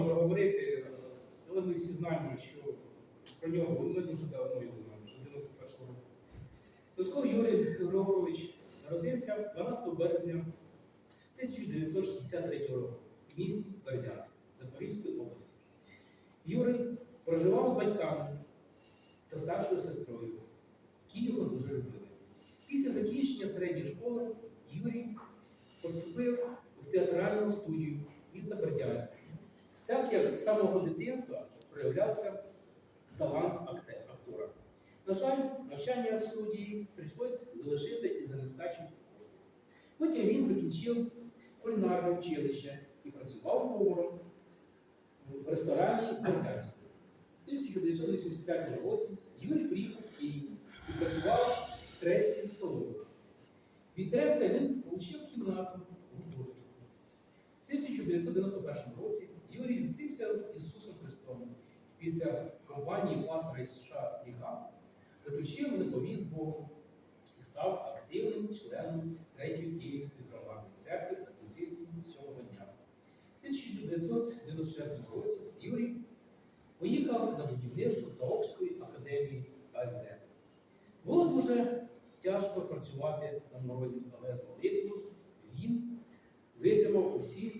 можна говорити, але ми всі знаємо, що про нього ми дуже давно його знаємо, що 91-го року. Лосков Юрій Григорович народився 12 березня 1963 року в місті Бердянськ Запорізької області. Юрій проживав з батьками та старшою сестрою, які його дуже любили. Після закінчення середньої школи Юрій поступив в театральну студію міста Бердянська, так як з самого дитинства проявлявся талант актора. На жаль, навчання в студії прийшлось залишити із-за нестачі коштів. Потім він закінчив кулінарне училище і працював поваром в ресторані Бердянську. В 1985 році Юрій приїхав в Київ і працював в Тресті столові. Від Треста він отримав кімнату у гуртожитку. В 1991 році Юрій зустрівся з Ісусом Христом. Після компанії пастора із США Ріга заключив заповіт з Богом і став активним членом Третьої Київської громадної церкви адвентистів сьомого дня. В 1994 році Юрій поїхав на будівництво Заокської академії АСД. Було дуже тяжко працювати на морозі, але з молитвою він витримав усі випробування. Багато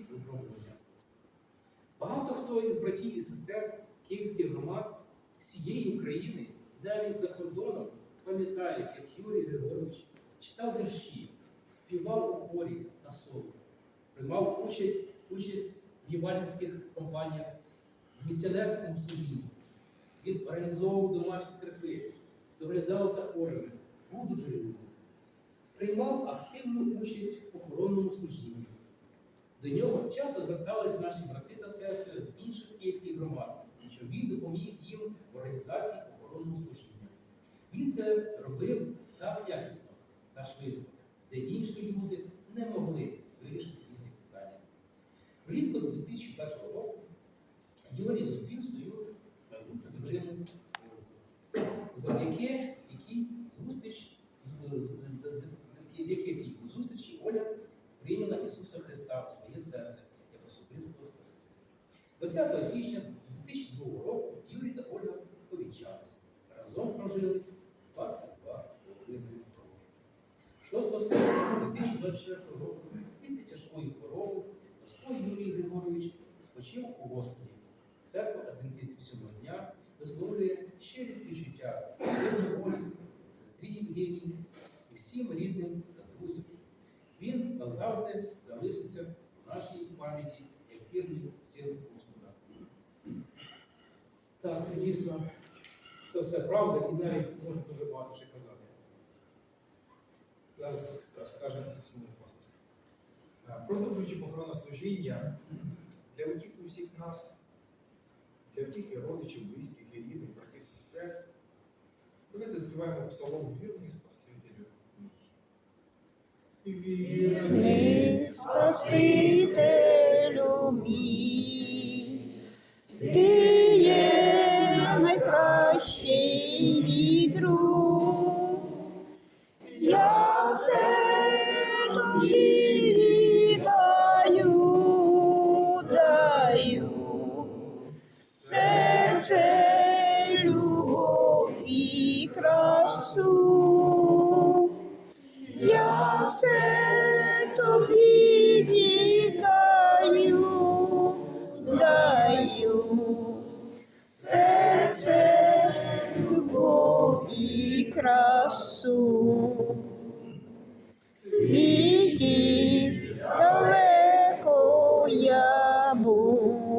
хто із братів і сестер київських громад всієї України, навіть за кордоном, пам'ятають, як Юрій Григорович читав вірші, співав у хорі та соло, приймав участь, участь в євангельських компаніях, в місіонерському служінні. Він організовував домашні церкви, доглядав за хворими, був дуже. Приймав активну участь в похоронному служінні. До нього часто звертались наші брати та сестри з інших київських громад, щоб він допоміг їм в організації похоронного служіння. Він це робив так якісно та швидко, де інші люди не могли вирішити різні питання. Влітку 2001 року Юрій зустрів свою майбутню дружину, завдяки якій зустріч, завдяки цій зустрічі Оля прийняла Ісуса Христа у своє серце. 20 січня 2002 року Юрій та Ольга повінчалися. Разом прожили 22 з половиною роки. 6 серпня 2024 року, після тяжкої хвороби, Господь Юрій Григорович спочив у Господі. Церква Адвентистів сьомого дня висловлює щирі співчуття Євгенії Ользі, сестрі Євгенії і всім рідним та друзям. Він назавжди залишиться в нашій пам'яті як вірний Господа. Це дійсно це все правда і навіть можна дуже багато ще казати. Зараз скаже Симон Пастор. Е, Продовжуючи похоронне служіння, для утіх усіх нас, для втіхи родичів, близьких і рідних, братів, сестер, давайте співаємо псалом вірний Спасителю. мій». Вірний Спасителю тобі віддаю, даю серце, любов і красу, світі далеко я був.